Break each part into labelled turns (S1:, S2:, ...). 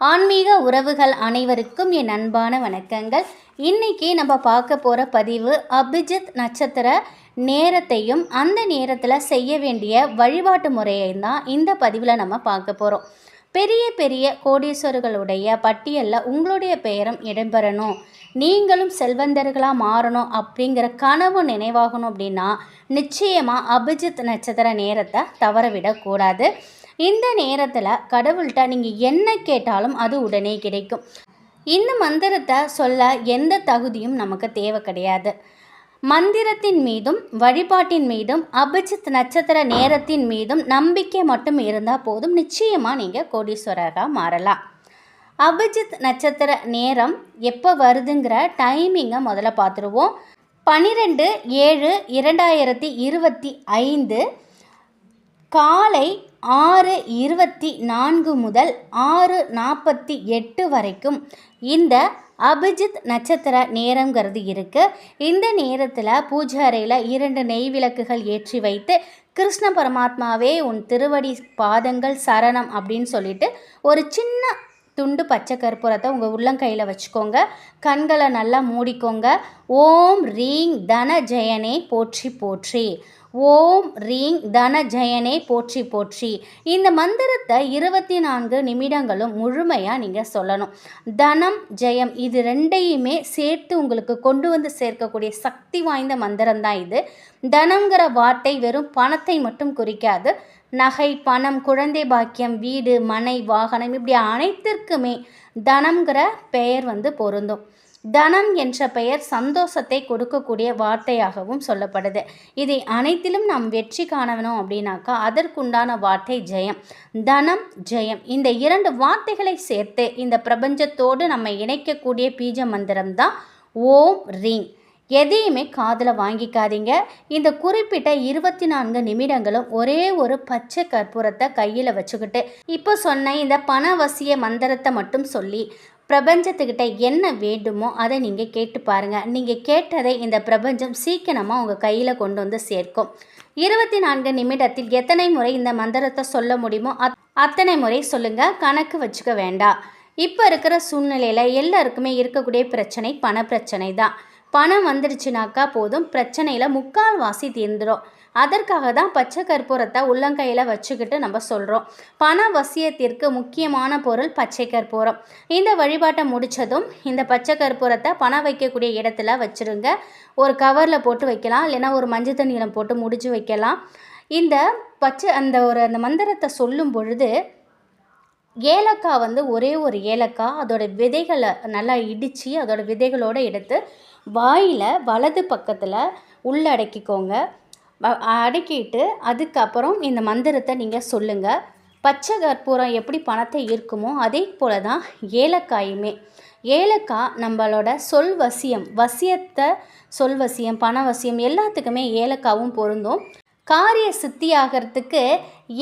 S1: ஆன்மீக உறவுகள் அனைவருக்கும் என் அன்பான வணக்கங்கள். இன்னைக்கு நம்ம பார்க்க போகிற பதிவு அபிஜித் நட்சத்திர நேரத்தையும் அந்த நேரத்தில் செய்ய வேண்டிய வழிபாட்டு முறையையும் தான் இந்த பதிவில் நம்ம பார்க்க போகிறோம் பெரிய பெரிய கோடீஸ்வரர்களுடைய பட்டியலில் உங்களுடைய பெயரும் இடம்பெறணும். நீங்களும் செல்வந்தர்களாக மாறணும் அப்படிங்கிற கனவு நினைவாகணும் அப்படின்னா நிச்சயமாக அபிஜித் நட்சத்திர நேரத்தை தவறவிடக்கூடாது இந்த நேரத்தில் கடவுள்கிட்ட நீங்கள் என்ன கேட்டாலும் அது உடனே கிடைக்கும். இந்த மந்திரத்தை சொல்ல எந்த தகுதியும் நமக்கு தேவை கிடையாது. மந்திரத்தின் மீதும் வழிபாட்டின் மீதும் அபிஜித் நட்சத்திர நேரத்தின் மீதும் நம்பிக்கை மட்டும் இருந்தால் போதும். நிச்சயமாக நீங்கள் கோடீஸ்வரராக மாறலாம். அபிஜித் நட்சத்திர நேரம் எப்போ வருதுங்கிற டைமிங்கை முதல்ல பார்த்துருவோம் பன்னிரெண்டு ஏழு இரண்டாயிரத்தி இருபத்தி ஐந்து காலை ஆறு இருபத்தி நான்கு முதல் ஆறு நாற்பத்தி எட்டு வரைக்கும் இந்த அபிஜித் நட்சத்திர நேரங்கிறது இருக்குது இந்த நேரத்தில் பூஜை அறையில் இரண்டு நெய் விளக்குகள் ஏற்றி வைத்து கிருஷ்ண பரமாத்மாவே உன் திருவடி பாதங்கள் சரணம் அப்படின்னு சொல்லிட்டு ஒரு சின்ன துண்டு பச்சை கற்பூரத்தை உங்கள் உள்ளங்கையில் வச்சுக்கோங்க. கண்களை நல்லா மூடிக்கோங்க. ஓம் ரீங் தன ஜெயனே போற்றி போற்றி. ஓம் ரீங் தன ஜெயனே போற்றி போற்றி. இந்த மந்திரத்தை இருபத்தி நான்கு நிமிடங்களும் முழுமையாக நீங்கள் சொல்லணும். தனம் ஜெயம் இது ரெண்டையுமே சேர்த்து உங்களுக்கு கொண்டு வந்து சேர்க்கக்கூடிய சக்தி வாய்ந்த மந்திரம் தான் இது. தனங்கிற வார்த்தை வெறும் பணத்தை மட்டும் குறிக்காது. நகை பணம் குழந்தை பாக்கியம் வீடு மனை வாகனம் இப்படி அனைத்திற்குமே தனங்கிற பெயர் வந்து பொருந்தும். தனம் என்ற பெயர் சந்தோஷத்தை கொடுக்கக்கூடிய வார்த்தையாகவும் சொல்லப்படுது. இதை அனைத்திலும் நாம் வெற்றி காணணும் அப்படின்னாக்கா அதற்குண்டான வார்த்தை ஜெயம். தனம் ஜெயம். இந்த இரண்டு வார்த்தைகளை சேர்த்து இந்த பிரபஞ்சத்தோடு நம்ம இணைக்கக்கூடிய பீஜ மந்திரம் தான் ஓம் ரீங் எதையுமே காதில் வாங்கிக்காதீங்க. இந்த குறிப்பிட்ட இருபத்தி நான்கு நிமிடங்களும் ஒரே ஒரு பச்சை கற்பூரத்தை கையில் வச்சுக்கிட்டு இப்போ சொன்ன இந்த பணவசிய மந்திரத்தை மட்டும் சொல்லி பிரபஞ்சத்துக்கிட்ட என்ன வேண்டுமோ அதை நீங்கள் கேட்டு பாருங்கள் நீங்கள் கேட்டதை இந்த பிரபஞ்சம் சீக்கிரமாக உங்கள் கையில் கொண்டு வந்து சேர்க்கும். இருபத்தி நான்கு நிமிடத்தில் எத்தனை முறை இந்த மந்திரத்தை சொல்ல முடியுமோ அத் அத்தனை முறை சொல்லுங்கள் கணக்கு வச்சுக்க வேண்டாம். இப்போ இருக்கிற சூழ்நிலையில் எல்லாருக்குமே இருக்கக்கூடிய பிரச்சனை பண பிரச்சனை தான். பணம் வந்துடுச்சுனாக்கா போதும் பிரச்சனையில் முக்கால்வாசி தீர்ந்துடும் அதற்காக தான் பச்சை கற்பூரத்தை உள்ளங்கையில் வச்சுக்கிட்டு நம்ம சொல்கிறோம் பண வசியத்திற்கு முக்கியமான பொருள் பச்சை கற்பூரம். இந்த வழிபாட்டை முடித்ததும் இந்த பச்சை கற்பூரத்தை பணம் வைக்கக்கூடிய இடத்துல வச்சுருங்க. ஒரு கவரில் போட்டு வைக்கலாம். இல்லைன்னா ஒரு மஞ்சள் தண்ணியில் போட்டு முடிச்சு வைக்கலாம். இந்த பச்சை அந்த ஒரு அந்த மந்திரத்தை சொல்லும் பொழுது ஏலக்காய் வந்து ஒரே ஒரு ஏலக்காய். அதோட விதைகளை நல்லா இடித்து அதோட விதைகளோடு எடுத்து வாயில் வலது பக்கத்தில் உள்ளடக்கிக்கோங்க. அடக்கிட்டு அதுக்கப்புறம் இந்த மந்திரத்தை நீங்கள் சொல்லுங்கள் பச்சை கற்பூரம் எப்படி பணத்தை ஈர்க்குமோ அதே போல தான் ஏலக்காயுமே. ஏலக்காய் நம்மளோட சொல் வசியம் வசியத்தை சொல் வசியம் பண வசியம் எல்லாத்துக்குமே ஏலக்காவும் பொருந்தும். காரிய சித்தி ஆகிறதுக்கு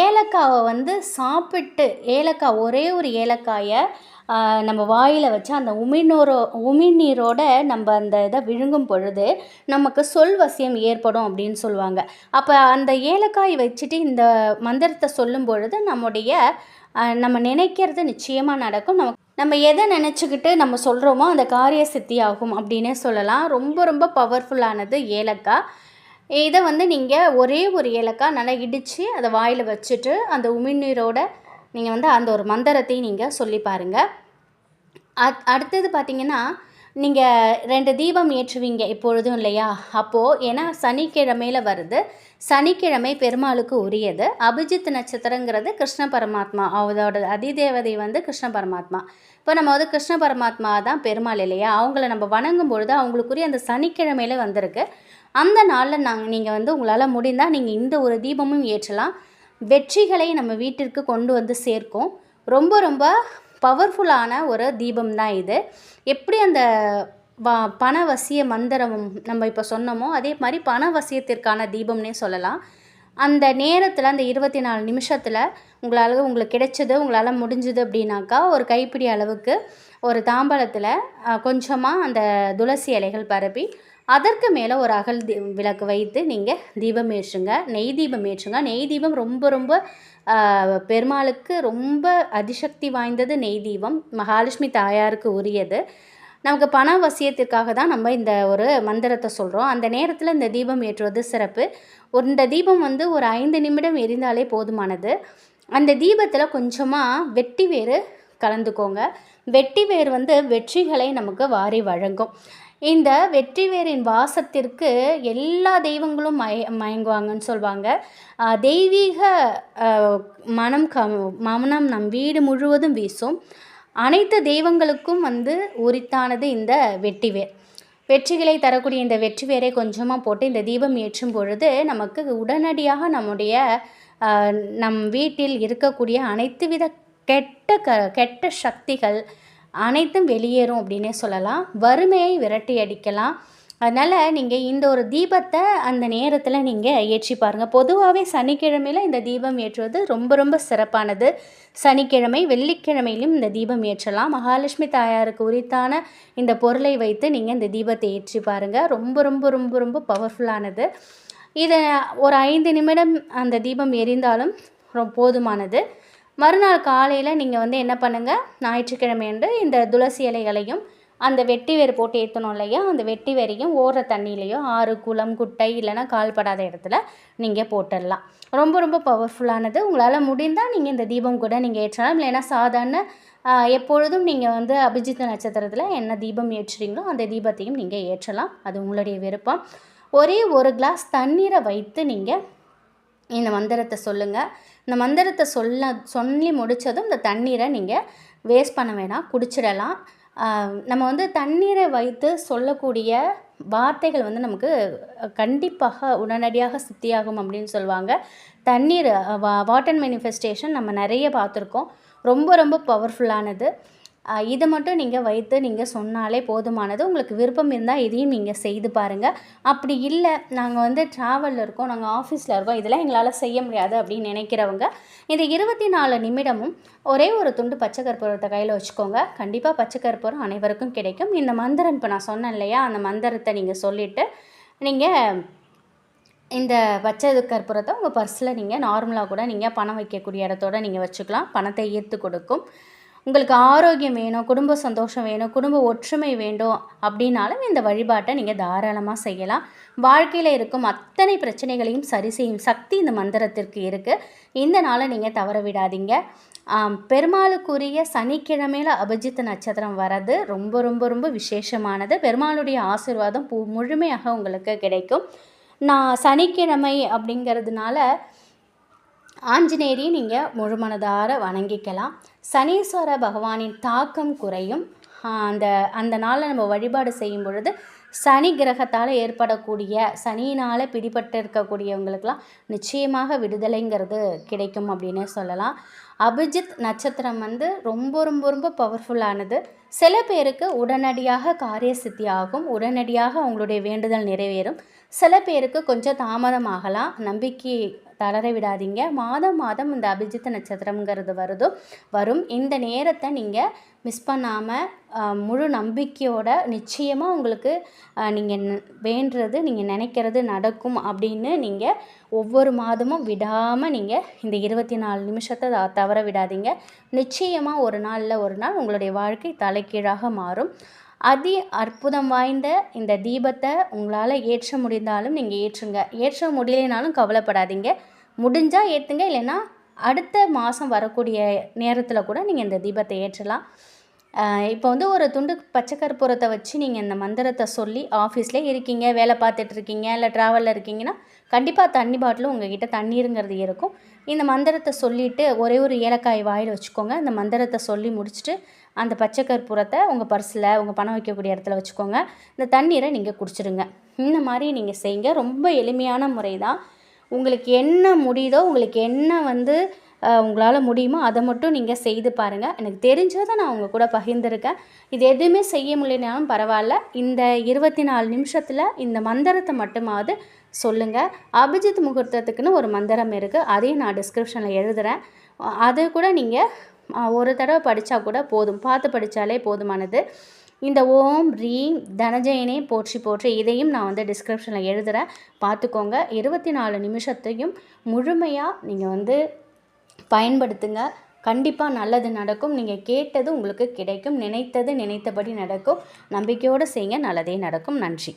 S1: ஏலக்காவை வந்து சாப்பிட்டு ஏலக்காய் ஒரே ஒரு ஏலக்காயை நம்ம வாயில் வச்சு அந்த உமிழ்நீரோ உமிழ்நீரோட நம்ம அந்த இதை விழுங்கும் பொழுது நமக்கு சொல் வசியம் ஏற்படும் அப்படின்னு சொல்லுவாங்க. அப்போ அந்த ஏலக்காய் வச்சுட்டு இந்த மந்திரத்தை சொல்லும் பொழுது நம்முடைய நம்ம நினைக்கிறது நிச்சயமாக நடக்கும். நம்ம நம்ம எதை நினச்சிக்கிட்டு நம்ம சொல்கிறோமோ அந்த காரிய சித்தி ஆகும் அப்படின்னே சொல்லலாம். ரொம்ப ரொம்ப பவர்ஃபுல்லானது ஏலக்காய் இதை வந்து நீங்கள் ஒரே ஒரு ஏலக்காய் நல்லா இடித்து அதை வாயில் வச்சுட்டு அந்த உமிழ்நீரோட நீங்கள் வந்து அந்த ஒரு மந்திரத்தையும் நீங்கள் சொல்லி பாருங்கள் அத் அடுத்தது பார்த்தீங்கன்னா நீங்கள் ரெண்டு தீபம் ஏற்றுவீங்க எப்பொழுதும் இல்லையா? அப்போது ஏன்னா சனிக்கிழமையில் வருது. சனிக்கிழமை பெருமாளுக்கு உரியது. அபிஜித் நட்சத்திரங்கிறது கிருஷ்ண பரமாத்மா. அவரோட அதிதேவதை வந்து கிருஷ்ண பரமாத்மா. இப்போ நம்ம வந்து கிருஷ்ண பரமாத்மா தான் பெருமாள் இல்லையா? அவங்கள நம்ம வணங்கும் பொழுது அவங்களுக்குரிய அந்த சனிக்கிழமையில வந்திருக்கு. அந்த நாளில் நாங்கள் நீங்கள் வந்து உங்களால் முடிந்தால் நீங்கள் இந்த ஒரு தீபமும் ஏற்றலாம். வெற்றிகளை நம்ம வீட்டிற்கு கொண்டு வந்து சேர்க்கும். ரொம்ப ரொம்ப பவர்ஃபுல்லான ஒரு தீபம் தான் இது. எப்படி அந்த வ பணவசிய மந்திரம் நம்ம இப்போ சொன்னோமோ அதே மாதிரி பணவசியத்திற்கான தீபம்னே சொல்லலாம். அந்த நேரத்தில் அந்த இருபத்தி நாலு நிமிஷத்தில் உங்களால் உங்களுக்கு கிடைச்சது உங்களால் முடிஞ்சது அப்படின்னாக்கா ஒரு கைப்பிடி அளவுக்கு ஒரு தாம்பலத்தில் கொஞ்சமாக அந்த துளசி இலைகள் பரப்பி அதற்கு மேலே ஒரு அகல் தீ விளக்கு வைத்து நீங்கள் தீபம் ஏற்றுங்க நெய் தீபம் ஏற்றுங்க. நெய் தீபம் ரொம்ப ரொம்ப பெருமாளுக்கு ரொம்ப அதிசக்தி வாய்ந்தது நெய் தீபம். மகாலட்சுமி தாயாருக்கு உரியது. நமக்கு பண வசியத்திற்காக தான் நம்ம இந்த ஒரு மந்திரத்தை சொல்கிறோம் அந்த நேரத்தில் இந்த தீபம் ஏற்றுவது சிறப்பு. ஒரு இந்த தீபம் வந்து ஒரு ஐந்து நிமிடம் எரிந்தாலே போதுமானது. அந்த தீபத்தில் கொஞ்சமாக வெட்டி வேறு கலந்துக்கோங்க. வெட்டி வேர் வந்து வெற்றிகளை நமக்கு வாரி வழங்கும். இந்த வெற்றிவேரின் வாசத்திற்கு எல்லா தெய்வங்களும் மய மயங்குவாங்கன்னு சொல்லுவாங்க தெய்வீக மனம் க மனம் நம் வீடு முழுவதும் வீசும். அனைத்து தெய்வங்களுக்கும் வந்து உரித்தானது இந்த வெட்டிவேர் வெற்றிகளை தரக்கூடிய இந்த வெற்றி வேரை கொஞ்சமாக போட்டு இந்த தீபம் ஏற்றும் பொழுது நமக்கு உடனடியாக நம்முடைய நம் வீட்டில் இருக்கக்கூடிய அனைத்து வித கெட்ட க கெட்ட சக்திகள் அனைத்தும் வெளியேறும் அப்படின்னே சொல்லலாம். வறுமையை விரட்டி அடிக்கலாம். அதனால் நீங்கள் இந்த ஒரு தீபத்தை அந்த நேரத்தில் நீங்கள் ஏற்றி பாருங்கள் பொதுவாகவே சனிக்கிழமையில் இந்த தீபம் ஏற்றுவது ரொம்ப ரொம்ப சிறப்பானது. சனிக்கிழமை வெள்ளிக்கிழமையிலும் இந்த தீபம் ஏற்றலாம். மகாலட்சுமி தாயாருக்கு உரித்தான இந்த பொருளை வைத்து நீங்கள் இந்த தீபத்தை ஏற்றி பாருங்கள் ரொம்ப ரொம்ப ரொம்ப ரொம்ப பவர்ஃபுல்லானது இதை ஒரு ஐந்து நிமிடம் அந்த தீபம் எரிந்தாலும் ரொம்ப போதுமானது. மறுநாள் காலையில் நீங்கள் வந்து என்ன பண்ணுங்கள் ஞாயிற்றுக்கிழமை அன்று இந்த துளசி இலைகளையும் அந்த வெட்டி வேர் போட்டு ஏற்றணும் இல்லையா? அந்த வெட்டி வேரையும் ஓடுற தண்ணியிலையோ ஆறு குளம் குட்டை இல்லைன்னா கால்படாத இடத்துல நீங்கள் போட்டுடலாம். ரொம்ப ரொம்ப பவர்ஃபுல்லானது உங்களால் முடிந்தால் நீங்கள் இந்த தீபம் கூட நீங்கள் ஏற்றலாம். இல்லைன்னா சாதாரண எப்பொழுதும் நீங்கள் வந்து அபிஜித் நட்சத்திரத்தில் என்ன தீபம் ஏற்றுறீங்களோ அந்த தீபத்தையும் நீங்கள் ஏற்றலாம். அது உங்களுடைய விருப்பம். ஒரே ஒரு கிளாஸ் தண்ணீரை வைத்து நீங்கள் இந்த மந்திரத்தை சொல்லுங்கள் இந்த மந்திரத்தை சொல்ல சொல்லி முடித்ததும் இந்த தண்ணீரை நீங்கள் வேஸ்ட் பண்ண வேணாம் குடிச்சிடலாம். நம்ம வந்து தண்ணீரை வைத்து சொல்லக்கூடிய வார்த்தைகள் வந்து நமக்கு கண்டிப்பாக உடனடியாக சித்தியாகும் அப்படின்னு சொல்லுவாங்க. தண்ணீர் வா வாட்டர் மேனிஃபெஸ்டேஷன் நம்ம நிறைய பார்த்துருக்கோம். ரொம்ப ரொம்ப பவர்ஃபுல்லானது இதை மட்டும் நீங்கள் வைத்து நீங்கள் சொன்னாலே போதுமானது. உங்களுக்கு விருப்பம் இருந்தால் இதையும் நீங்கள் செய்து பாருங்கள் அப்படி இல்லை நாங்கள் வந்து ட்ராவலில் இருக்கோம் நாங்கள் ஆஃபீஸில் இருக்கோம் இதெல்லாம் எங்களால் செய்ய முடியாது அப்படின்னு நினைக்கிறவங்க இந்த இருபத்தி நாலு நிமிடமும் ஒரே ஒரு துண்டு பச்சை கற்பூரத்தை கையில் வச்சுக்கோங்க. கண்டிப்பாக பச்சை கற்பூரம் அனைவருக்கும் கிடைக்கும். இந்த மந்திரம் இப்போ நான் சொன்னேன் இல்லையா அந்த மந்திரத்தை நீங்கள் சொல்லிவிட்டு நீங்கள் இந்த பச்சை கற்பூரத்தை உங்கள் பர்ஸில் நீங்கள் நார்மலாக கூட நீங்கள் பணம் வைக்கக்கூடிய இடத்தோட நீங்கள் வச்சுக்கலாம். பணத்தை ஈர்த்து கொடுக்கும். உங்களுக்கு ஆரோக்கியம் வேணும் குடும்ப சந்தோஷம் வேணும் குடும்ப ஒற்றுமை வேண்டும் அப்படின்னாலும் இந்த வழிபாட்டை நீங்கள் தாராளமாக செய்யலாம். வாழ்க்கையில் இருக்கும் அத்தனை பிரச்சனைகளையும் சரி செய்யும் சக்தி இந்த மந்திரத்திற்கு இருக்குது இந்த நாளை நீங்கள் தவற விடாதீங்க. பெருமாளுக்குரிய சனிக்கிழமையில் அபிஜித் நட்சத்திரம் வர்றது ரொம்ப ரொம்ப ரொம்ப விசேஷமானது. பெருமாளுடைய ஆசிர்வாதம் பூ முழுமையாக உங்களுக்கு கிடைக்கும். நான் சனிக்கிழமை அப்படிங்கிறதுனால ஆஞ்சநேயரையும் நீங்கள் முழுமனதார வணங்கிக்கலாம். சனீஸ்வர பகவானின் தாக்கம் குறையும். அந்த அந்த நாளில் நம்ம வழிபாடு செய்யும் பொழுது சனி கிரகத்தால் ஏற்படக்கூடிய சனியினால் பிடிபட்டு இருக்கக்கூடியவங்களுக்கெல்லாம் நிச்சயமாக விடுதலைங்கிறது கிடைக்கும் அப்படின்னே சொல்லலாம். அபிஜித் நட்சத்திரம் வந்து ரொம்ப ரொம்ப ரொம்ப பவர்ஃபுல்லானது சில பேருக்கு உடனடியாக காரிய சித்தி ஆகும். உடனடியாக அவங்களுடைய வேண்டுதல் நிறைவேறும். சில பேருக்கு கொஞ்சம் தாமதமாகலாம். நம்பிக்கை தளர விடாதீங்க. மாதம் மாதம் இந்த அபிஜித் நட்சத்திரம்ங்கிறது வருதோ வரும். இந்த நேரத்தை நீங்கள் மிஸ் பண்ணாமல் முழு நம்பிக்கையோட நிச்சயமாக உங்களுக்கு நீங்கள் வேண்டுறது நீங்கள் நினைக்கிறது நடக்கும் அப்படின்னு நீங்கள் ஒவ்வொரு மாதமும் விடாமல் நீங்கள் இந்த இருபத்தி நாலு நிமிஷத்தை தவற விடாதீங்க. நிச்சயமாக ஒரு நாளில் ஒரு நாள் உங்களுடைய வாழ்க்கை தலைக்கீழாக மாறும். அதி அற்புதம் வாய்ந்த இந்த தீபத்தை உங்களால் ஏற்ற முடிந்தாலும் நீங்கள் ஏற்றுங்க. ஏற்ற முடியலைனாலும் கவலைப்படாதீங்க. முடிஞ்சால் ஏற்றுங்க இல்லைன்னா அடுத்த மாதம் வரக்கூடிய நேரத்தில் கூட நீங்கள் இந்த தீபத்தை ஏற்றலாம். இப்போ வந்து ஒரு துண்டு பச்சை கற்பூரத்தை வச்சு நீங்கள் இந்த மந்திரத்தை சொல்லி ஆஃபீஸில் இருக்கீங்க வேலை பார்த்துட்டு இருக்கீங்க இல்லை ட்ராவலில் இருக்கீங்கன்னா கண்டிப்பாக தண்ணி பாட்டிலும் உங்ககிட்ட தண்ணீருங்கிறது இருக்கும். இந்த மந்திரத்தை சொல்லிவிட்டு ஒரே ஒரு ஏலக்காய் வாயில் வச்சுக்கோங்க. இந்த மந்திரத்தை சொல்லி முடிச்சுட்டு அந்த பச்சை கற்பூரத்தை உங்கள் பர்ஸில் உங்கள் பணம் வைக்கக்கூடிய இடத்துல வச்சுக்கோங்க. இந்த தண்ணீரை நீங்கள் குடிச்சிடுங்க இந்த மாதிரி நீங்கள் செய்யுங்க. ரொம்ப எளிமையான முறை தான் உங்களுக்கு என்ன முடியுதோ உங்களுக்கு என்ன வந்து உங்களால் முடியுமோ அதை மட்டும் நீங்கள் செய்து பாருங்கள் எனக்கு தெரிஞ்சதை நான் உங்கள் கூட பகிர்ந்திருக்கேன். இது எதுவுமே செய்ய முடியலனாலும் பரவாயில்ல. இந்த இருபத்தி நாலு நிமிஷத்தில் இந்த மந்திரத்தை மட்டுமாவது சொல்லுங்கள் அபிஜித் முகூர்த்தத்துக்குன்னு ஒரு மந்திரம் இருக்குது அதையும் நான் டிஸ்கிரிப்ஷனில் எழுதுகிறேன் அதை கூட நீங்கள் ஒரு தடவை படித்தா கூட போதும். பார்த்து படித்தாலே போதுமானது. இந்த ஓம் ரீம் தனஜயனே போற்றி போற்றி இதையும் நான் வந்து டிஸ்கிரிப்ஷனில் எழுதுகிறேன் பார்த்துக்கோங்க. இருபத்தி நாலு நிமிஷத்தையும் முழுமையாக நீங்கள் வந்து பயன்படுத்துங்க. கண்டிப்பாக நல்லது நடக்கும். நீங்கள் கேட்டது உங்களுக்கு கிடைக்கும். நினைத்தது நினைத்தபடி நடக்கும். நம்பிக்கையோடு செய்யுங்க. நல்லதே நடக்கும். நன்றி.